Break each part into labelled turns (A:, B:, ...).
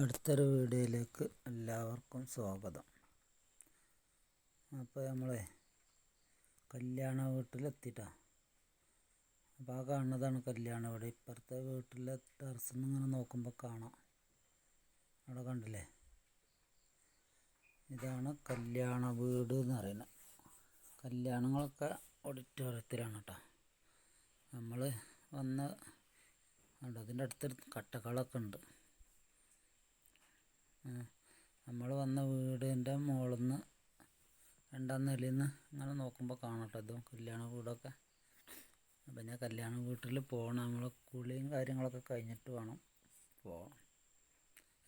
A: അടുത്തൊരു വീഡിയോയിലേക്ക് എല്ലാവർക്കും സ്വാഗതം. അപ്പോൾ നമ്മളെ കല്യാണ വീട്ടിലെത്തിയിട്ടാ അപ്പോൾ ആ കാണുന്നതാണ് കല്യാണ വീട് ഇപ്പുറത്തെ വീട്ടിലെ ടെറസിൽ നിന്ന് ഇങ്ങനെ നോക്കുമ്പോൾ കാണാം. അവിടെ കണ്ടില്ലേ? ഇതാണ് കല്യാണ വീട് എന്ന് പറയുന്നത്. കല്യാണങ്ങളൊക്കെ ഓഡിറ്റോറിയത്തിലാണ് കേട്ടോ. നമ്മൾ വന്ന് അതിന്റെ അടുത്ത് കട്ടകളൊക്കെ ഉണ്ട്. നമ്മൾ വന്ന വീടിന്റെ മുകളിൽ നിന്ന് രണ്ടാം നിലയിൽ നിന്ന് അങ്ങനെ നോക്കുമ്പോൾ കാണട്ടെ ഇതും കല്യാണ വീടൊക്കെ. അപ്പം ഞാൻ കല്യാണ വീട്ടിൽ പോകണം നമ്മൾ കുളിയും കാര്യങ്ങളൊക്കെ കഴിഞ്ഞിട്ട് വേണം പോകണം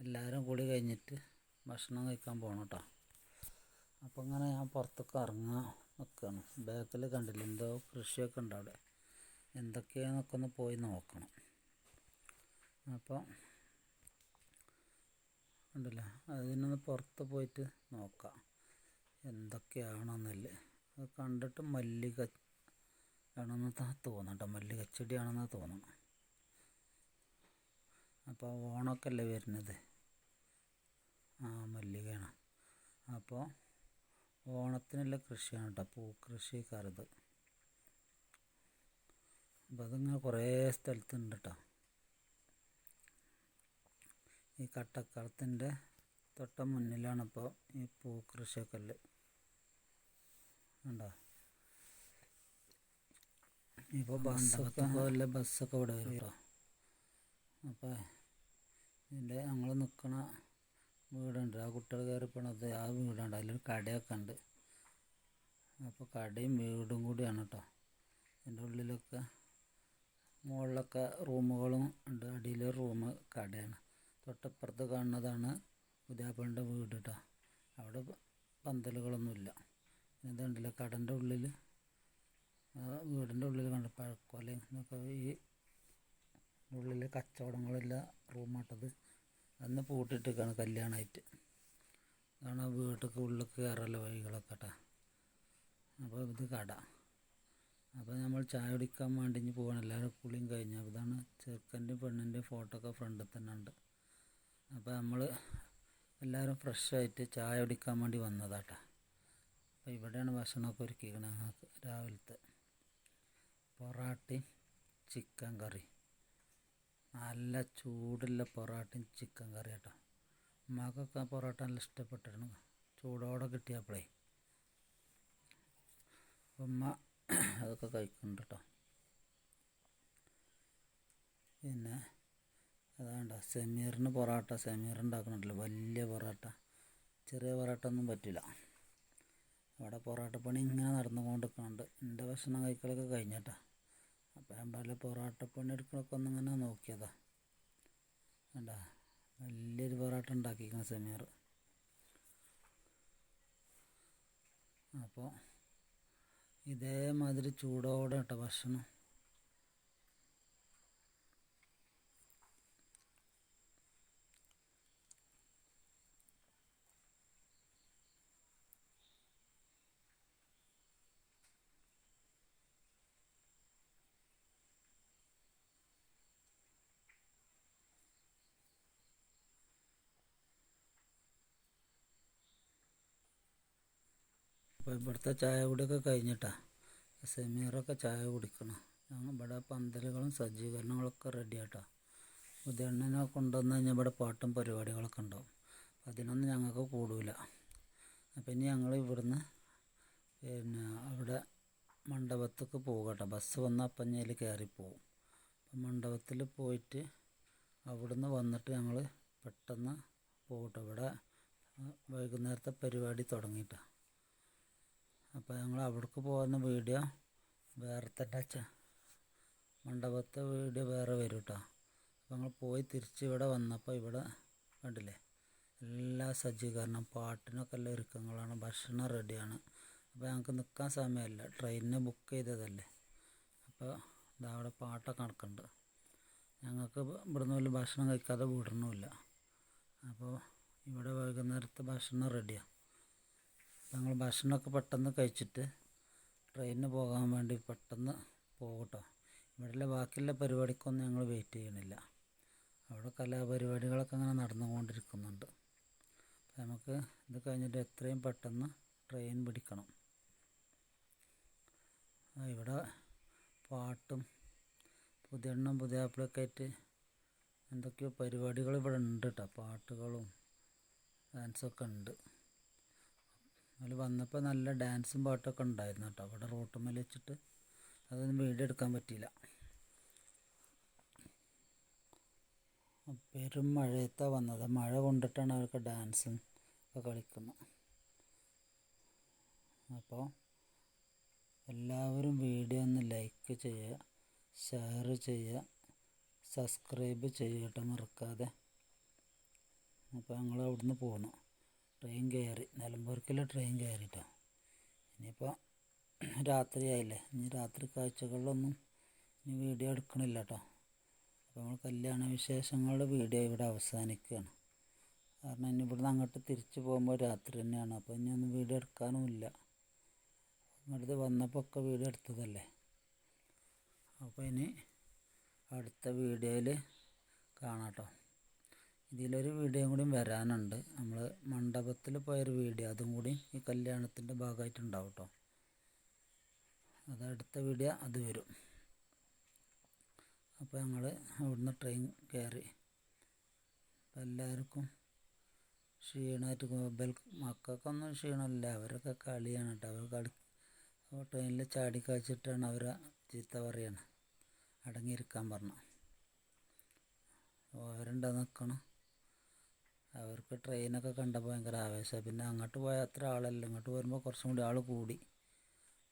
A: എല്ലാവരും കുളി കഴിഞ്ഞിട്ട് ഭക്ഷണം കഴിക്കാൻ പോകണം കേട്ടോ അപ്പോൾ ഇങ്ങനെ ഞാൻ പുറത്തൊക്കെ ഇറങ്ങാൻ നിൽക്കുകയാണ് ബാക്കിൽ കണ്ടില്ല എന്തോ കൃഷിയൊക്കെ ഉണ്ട് അവിടെ. എന്തൊക്കെയാണെന്നൊക്കെ ഒന്ന് പോയി നോക്കണം. അപ്പോൾ ഉണ്ടല്ലോ? അതിനൊന്ന് പുറത്ത് പോയിട്ട് നോക്കാം. എന്തൊക്കെയാണെന്നല്ലേ? അത് കണ്ടിട്ട് മല്ലിക ആണെന്ന് തോന്നട്ടോ. മല്ലിക ചെടിയാണെന്ന് തോന്നുന്നു അപ്പോൾ ഓണമൊക്കെ അല്ലേ വരുന്നത്? ആ മല്ലികയാണ്. അപ്പോൾ ഓണത്തിനുള്ള കൃഷിയാണ് കേട്ടോ പൂ കൃഷിക്കാരത് അപ്പോൾ അതിങ്ങനെ കുറേ സ്ഥലത്തുണ്ട് കേട്ടോ ഈ കട്ടക്കളത്തിന്റെ തൊട്ട മുന്നിലാണ് ഇപ്പോൾ ഈ പൂ കൃഷിയൊക്കെ ഉള്ളത് ഉണ്ടോ ഇപ്പോൾ ബസ്സൊക്കെ വല്ല ബസ്സൊക്കെ ഇവിടെ വരും കേട്ടോ അപ്പോൾ ഇതിന്റെ ഞങ്ങൾ നിൽക്കണ വീടുണ്ട്. ആ കുട്ടികൾ കയറി പോണത് ആ വീടുണ്ട് അതിലൊരു കടയൊക്കെ ഉണ്ട്. അപ്പോൾ കടയും വീടും കൂടിയാണ് കേട്ടോ അതിന്റെ ഉള്ളിലൊക്കെ മുകളിലൊക്കെ റൂമുകളും ഉണ്ട്. അടിയിലൊരു റൂം കടയാണ്. തൊട്ടപ്പുറത്ത് കാണുന്നതാണ് പുതിയാപ്പളിന്റെ വീട് കേട്ടോ അവിടെ പന്തലുകളൊന്നുമില്ല. ഇതുണ്ടല്ലോ കടന്റെ ഉള്ളിൽ വീടിന്റെ ഉള്ളിൽ കണ്ട പഴക്കോലയും എന്നൊക്കെ ഈ ഉള്ളിൽ കച്ചവടങ്ങളില്ല റൂമാട്ടത് അന്ന് പൂട്ടിട്ടേക്കാണ് കല്യാണമായിട്ട്. അതാണ് ആ വീട്ടിലേക്ക് ഉള്ളിൽ കയറല വഴികളൊക്കെ കേട്ടോ അപ്പോൾ ഇത് കട. അപ്പോൾ നമ്മൾ ചായ കുടിക്കാൻ വേണ്ടി ഇനി പോകണം എല്ലാവരും കുളിയും കഴിഞ്ഞു. അപ്പോൾ ഇതാണ് ചെറുക്കന്റെയും പെണ്ണിന്റെയും ഫോട്ടോ ഒക്കെ ഫ്രണ്ടിൽ തന്നെ ഉണ്ട്. അപ്പോൾ നമ്മൾ എല്ലാവരും ഫ്രഷായിട്ട് ചായ കുടിക്കാൻ വേണ്ടി വന്നതാട്ടാ. അപ്പോൾ ഇവിടെയാണ് ഭക്ഷണമൊക്കെ ഒരുക്കിയിരിക്കണത് ഞങ്ങൾക്ക് രാവിലത്തെ പൊറാട്ടയും ചിക്കൻ കറി നല്ല ചൂടുള്ള പൊറാട്ടയും ചിക്കൻ കറി കേട്ടോ ഉമ്മാക്കൊക്കെ പൊറോട്ട നല്ല ഇഷ്ടപ്പെട്ടിരുന്നു. ചൂടോടെ കിട്ടിയപ്പോഴേ ഉമ്മ അതൊക്കെ കഴിക്കുന്നുണ്ട് കേട്ടോ പിന്നെ അതാണ്ട സെമീറിന് പൊറോട്ട സെമീർ ഉണ്ടാക്കുന്നുണ്ടല്ലോ വലിയ പൊറോട്ട. ചെറിയ പൊറോട്ട ഒന്നും പറ്റില്ല. ഇവിടെ പൊറോട്ട പണി ഇങ്ങനെ നടന്നുകൊണ്ടിരിക്കുന്നുണ്ട്. എന്റെ ഭക്ഷണം കഴിക്കലൊക്കെ കഴിഞ്ഞിട്ടാ. അപ്പോൾ ഞാൻ പറയില്ല പൊറോട്ട പണി എടുക്കണൊക്കെ ഒന്നിങ്ങനെ നോക്കിയതാ. വേണ്ട വലിയൊരു പൊറോട്ട ഉണ്ടാക്കിയിരിക്കണം സെമീർ. അപ്പോൾ ഇതേമാതിരി ചൂടോടെ കേട്ടോ ഭക്ഷണം. അപ്പോൾ ഇവിടുത്തെ ചായ കുടിയൊക്കെ കഴിഞ്ഞിട്ടാ. സെമീറൊക്കെ ചായ കുടിക്കണം. ഞങ്ങൾ ഇവിടെ പന്തലുകളും സജ്ജീകരണങ്ങളൊക്കെ റെഡി ആട്ടോ ഉദയണ്ണനെ കൊണ്ടുവന്ന് കഴിഞ്ഞാൽ ഇവിടെ പാട്ടും പരിപാടികളൊക്കെ ഉണ്ടാവും. അതിനൊന്നും ഞങ്ങൾക്ക് കൂടൂല. അപ്പം ഇനി ഞങ്ങൾ ഇവിടുന്ന് പിന്നെ അവിടെ മണ്ഡപത്തേക്ക് പോകട്ടെ. ബസ് വന്ന് അപ്പം ഞാൻ കയറിപ്പോവും അപ്പം മണ്ഡപത്തിൽ പോയിട്ട് അവിടുന്ന് വന്നിട്ട് ഞങ്ങൾ പെട്ടെന്ന് പോകട്ടെ. ഇവിടെ വൈകുന്നേരത്തെ പരിപാടി തുടങ്ങിയിട്ടാണ് അപ്പോൾ ഞങ്ങൾ അവിടേക്ക് പോകുന്ന വീഡിയോ വേറെ തന്നെ മണ്ഡപത്തെ വീഡിയോ വേറെ വരും കേട്ടോ അപ്പോൾ ഞങ്ങൾ പോയി തിരിച്ച് ഇവിടെ വന്നപ്പോൾ ഇവിടെ കണ്ടില്ലേ? എല്ലാ സജ്ജീകരണം പാട്ടിനൊക്കെ എല്ലാ ഒരുക്കങ്ങളാണ് ഭക്ഷണം റെഡിയാണ്. അപ്പോൾ ഞങ്ങൾക്ക് നിൽക്കാൻ സമയമില്ല ട്രെയിനിന് ബുക്ക് ചെയ്തതല്ലേ? അപ്പോൾ ഇതാ അവിടെ പാട്ടൊക്കെ നടക്കുന്നുണ്ട് ഞങ്ങൾക്ക് ഇവിടുന്ന് വലിയ ഭക്ഷണം കഴിക്കാതെ വിടണമില്ല അപ്പോൾ ഇവിടെ വൈകുന്നേരത്തെ ഭക്ഷണം റെഡിയാണ് ഞങ്ങൾ ഭക്ഷണമൊക്കെ പെട്ടെന്ന് കഴിച്ചിട്ട് ട്രെയിനിന് പോകാൻ വേണ്ടി പെട്ടെന്ന് പോകട്ടോ. ഇവിടെയുള്ള ബാക്കിയുള്ള പരിപാടിക്കൊന്നും ഞങ്ങൾ വെയിറ്റ് ചെയ്യണില്ല. അവിടെ കലാപരിപാടികളൊക്കെ അങ്ങനെ നടന്നുകൊണ്ടിരിക്കുന്നുണ്ട്. അപ്പം നമുക്ക് ഇത് കഴിഞ്ഞിട്ട് എത്രയും പെട്ടെന്ന് ട്രെയിൻ പിടിക്കണം. ഇവിടെ പാട്ടും പുതിയെണ്ണം പുതിയ ആയിട്ട് എന്തൊക്കെയോ പരിപാടികൾ ഇവിടെ ഉണ്ട് കേട്ടോ പാട്ടുകളും ഡാൻസൊക്കെ ഉണ്ട്. അതിൽ വന്നപ്പോൾ നല്ല ഡാൻസും പാട്ടൊക്കെ ഉണ്ടായിരുന്നു കേട്ടോ. അവിടെ റോട്ടുമ്മൽ വെച്ചിട്ട് അതൊന്നും വീഡിയോ എടുക്കാൻ പറ്റിയില്ല. പെരും മഴയത്താണ് വന്നത്. മഴ കൊണ്ടിട്ടാണ് അവർക്ക് ഡാൻസും ഒക്കെ കളിക്കുന്നത്. അപ്പോൾ എല്ലാവരും വീഡിയോ ഒന്ന് ലൈക്ക് ചെയ്യുക ഷെയർ ചെയ്യുക സബ്സ്ക്രൈബ് ചെയ്യട്ടെ മറക്കാതെ. അപ്പോൾ ഞങ്ങൾ അവിടുന്ന് പോകണം ട്രെയിൻ കയറി. നിലമ്പൂർക്കല്ല ട്രെയിൻ കയറിട്ടോ? ഇനിയിപ്പോൾ രാത്രിയായില്ലേ. ഇനി രാത്രി കാഴ്ചകളിലൊന്നും ഇനി വീഡിയോ എടുക്കണില്ല കേട്ടോ അപ്പോൾ നമ്മൾ കല്യാണ വിശേഷങ്ങളുടെ വീഡിയോ ഇവിടെ അവസാനിക്കുകയാണ് കാരണം ഇനി ഇവിടുന്ന് അങ്ങോട്ട് തിരിച്ചു പോകുമ്പോൾ രാത്രി തന്നെയാണ്. അപ്പോൾ ഇനി ഒന്നും വീഡിയോ എടുക്കാനുമില്ല. ഇങ്ങോട്ട് വന്നപ്പോൾ ഒക്കെ വീഡിയോ എടുത്തതല്ലേ? അപ്പോൾ ഇനി അടുത്ത വീഡിയോയിൽ കാണാം കേട്ടോ ഇതിലൊരു വീഡിയോയും കൂടി വരാനുണ്ട്. നമ്മൾ മണ്ഡപത്തിൽ പോയൊരു വീഡിയോ അതും കൂടി ഈ കല്യാണത്തിന്റെ ഭാഗമായിട്ടുണ്ടാവും കേട്ടോ അത് അടുത്ത വീഡിയോ അത് വരും. അപ്പോൾ ഞങ്ങൾ അവിടുന്ന് ട്രെയിൻ കയറി എല്ലാവർക്കും ക്ഷീണമായിട്ട് മൊബൈൽ മക്കൾക്കൊന്നും ക്ഷീണമില്ല. അവരൊക്കെ കളിയാണ് കേട്ടോ അവർ കളി ട്രെയിനിൽ ചാടി കളിച്ചിട്ടാണ് അവർ ചീത്ത പറയണം. അടങ്ങിയിരിക്കാൻ പറഞ്ഞു. അവരുണ്ടാ നിൽക്കണം അവർക്ക് ട്രെയിനൊക്കെ കണ്ടപ്പോൾ ഭയങ്കര ആവേശം പിന്നെ അങ്ങോട്ട് പോയാൽ അത്ര ആളല്ല. ഇങ്ങോട്ട് വരുമ്പോൾ കുറച്ചും കൂടി ആൾ കൂടി.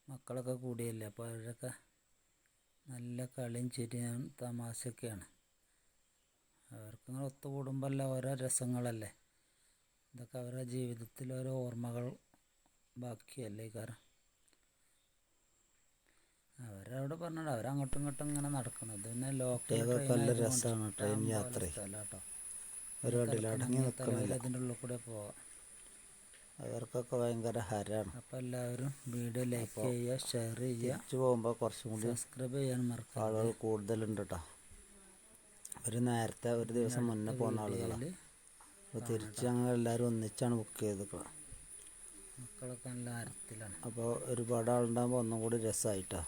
A: മക്കളൊക്കെ കൂടിയല്ലേ. അപ്പോൾ അവരൊക്കെ നല്ല കളിയും ചിരിയും തമാശയൊക്കെയാണ്. അവർക്ക് ഇങ്ങനെ ഒത്തുകൂടുമ്പോഴല്ല ഓരോ രസങ്ങളല്ലേ. ഇതൊക്കെ അവരുടെ ജീവിതത്തിൽ ഓരോ ഓർമ്മകൾ ബാക്കിയല്ലേ കാരണം അവരവിടെ പറഞ്ഞിട്ട് അവരങ്ങോട്ടും ഇങ്ങോട്ടും ഇങ്ങനെ നടക്കണം ഇത് പിന്നെ ലോക്കൽ
B: നല്ല രസമാണ് ട്രെയിൻ യാത്ര
A: സ്ഥലം
B: ഒരു കണ്ടില്ല അടങ്ങി നിൽക്കണില്ല.
A: അതിന്റെ ഉള്ളിൽ കൂടെ പോവാം.
B: അവർക്കൊക്കെ ഭയങ്കര ഹരാണ്.
A: അപ്പോൾ എല്ലാവരും വീഡിയോ ലൈക്ക് ചെയ്യുക ഷെയർ ചെയ്യുക.
B: തിരിച്ചു പോകുമ്പോൾ കുറച്ചും കൂടി
A: സബ്സ്ക്രൈബ് ചെയ്യാൻ മറക്കുക
B: ആളുകൾ കൂടുതലുണ്ട് കേട്ടോ ഒരു നേരത്തെ ഒരു ദിവസം മുന്നേ പോകുന്ന ആളുകളാണ് അപ്പോൾ തിരിച്ച് ഞങ്ങൾ എല്ലാവരും ഒന്നിച്ചാണ് ബുക്ക് ചെയ്തത്
A: മക്കളൊക്കെ നല്ല ആരത്തിലാണ്
B: അപ്പോൾ ഒരുപാട് ആളുണ്ടാകുമ്പോൾ ഒന്നും കൂടി രസമായിട്ടാണ്